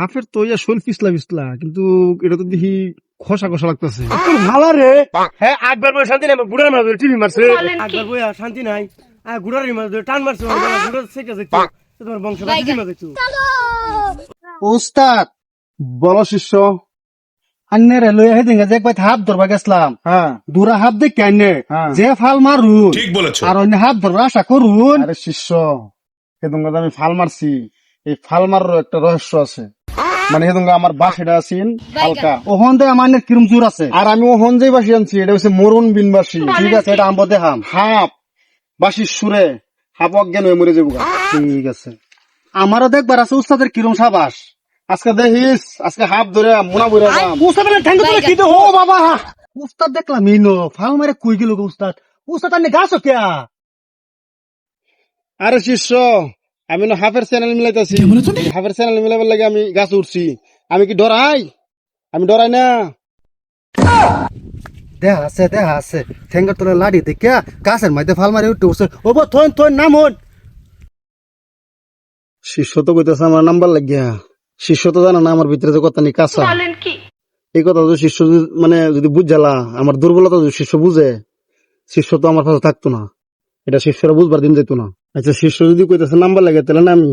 হাফের তো ইয়া শৈল পিছলা পিছলা কিন্তু এটা তো দেখি খসা খসা লাগতেছে। ভালো রে। হ্যাঁ বই শান্তি নাই বুড়ার মাঝে টিভি মারছে। বই শান্তি নাই। আর গুড়ার মাঝে টান মারছে গুড়ার সেটা দেখছ তোমার বংশ দেখছ উস্তাদ বলো শিষ্য আন্নের লই আহে দিঙ্গা যে একবার হাত ধরবা গেছলাম। হ্যাঁ। দুরা হাত দেখ কেনে হ্যাঁ। যে ফাল মারুন। ঠিক বলেছ। আর অন্য হাত ধরবা আশা করুন। আরে শিষ্য আমি ফাল মারছি। এই ফাল মারার একটা রহস্য আছে। মানে হেদুঙ্গা আমার বাসিটা আছেন হালকা। ওহন দে আমার কিরম জোর আছে। আর আমি ও হঞ্জাই বাসি আনছি এটা হচ্ছে মরুন বিন বাসি ঠিক আছে এটা আম্ব দেখাম হাপ বাসির সুরে। হাপ অজ্ঞান হয়ে মরে যাব ঠিক আছে। আমারও দেখবার আছে উস্তাদের কিরম সাবাস। আজকে দেখিস আজকে হাফ ধরে মোনা বইরা ও বাবা। উস্তাদ দেখলাম ইনো ফাল মারে কই গেল উস্তাদ। উস্তাদ আনে গাছ কেয়া? আরে শিষ্য আমি না হাফের চ্যানেল মিলাইতেছি। হাফের চ্যানেল মিলাবার লাগে আমি গাছ উঠছি। আমি কি ডরাই? আমি ডরাই না। দেখা আছে দেখা আছে। ঠ্যাঙ্গের তোলে লাড়ি দেখিয়া গাছের মধ্যে ফাল মারে উঠে উঠছে। ও বো নাম হন শিষ্য তো কইতেছে আমার নাম্বার লাগিয়া। শিষ্য তো জানা না আমার ভিতরে যে কথা নি কাঁচা। এই কথা যদি শিষ্য মানে যদি বুঝালা আমার দুর্বলতা যদি শিষ্য বুঝে শিষ্য তো আমার পাশে থাকতো না। এটা শিষ্যরা বুঝবার দিন যেত না। আচ্ছা শিষ্য যদি কইতেছে নাম্বার লাগে তাহলে না আমি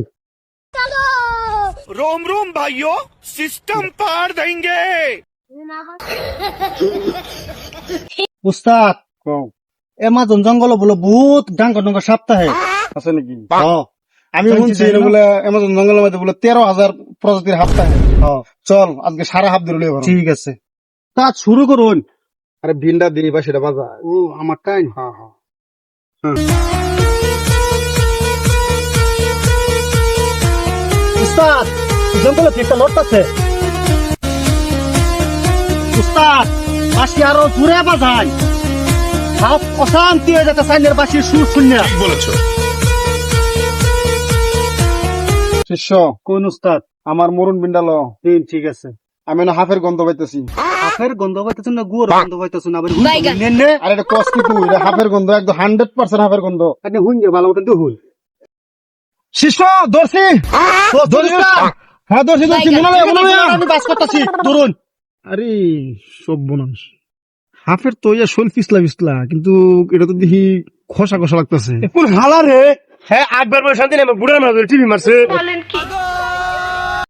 রোম রোম ভাইও সিস্টেম পার দেঙ্গে উস্তাদ জঙ্গল বহুত ডাঙ্গর ডাঙ্গর আছে নাকি? আমি শুনছি বলে এমাজন জঙ্গলের মধ্যে বলে তেরো হাজার প্রজাতির চল আজকে সারা হাফ ধরে ঠিক আছে। কাজ শুরু করুন। আরে ভিন্ডা দিনই বা সেটা বাজা ও আমার টাইম হ্যাঁ হ্যাঁ। উস্তাদ জঙ্গলে একটা লট আছে। উস্তাদ বাসি আরও জুড়ে বাজায়। সব অশান্তি হয়ে যাচ্ছে সাইনের বাসির সুর শূন্য। বলেছ। শিষ্য কোন উস্তাদ? আমার মরুন বিন্ডালো তিন ঠিক আছে। আমি না হাফের গন্ধ পাইতেছি। হাফের গন্ধ পাইতেছেন না গন্ধ পাইতেছেন আবার নে নে। আর এটা কষ্ট তুই? এটা হাফের গন্ধ একদম হান্ড্রেড পার্সেন্ট হাফের গন্ধ। আপনি হুন যে ভালো হুন শিষ্য দর্শি! দর্শি হ্যাঁ দর্শি দর্শি মনে হয় মনে হয় আমি বাস করতেছি ধরুন আরে সব বোনাস হাফের তো ইয়া শৈল পিছলা পিছলা কিন্তু এটা তো দেখি খসা খসা লাগতেছে। কোন হালা রে। হ্যাঁ একবার বই শান্তি নাই বুড়ার মাঝে টিভি মারছে।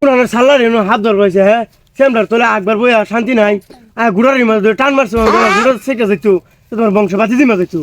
পুরানের সাল্লা রে হাত ধর পাইছে হ্যাঁ? সেমটার তোলে একবার বইয়া শান্তি নাই। আর মাঝে টান মারছো ঘুরা সেটা দেখছ তোমার বংশ বাঁচিয়ে দিমা দেখছ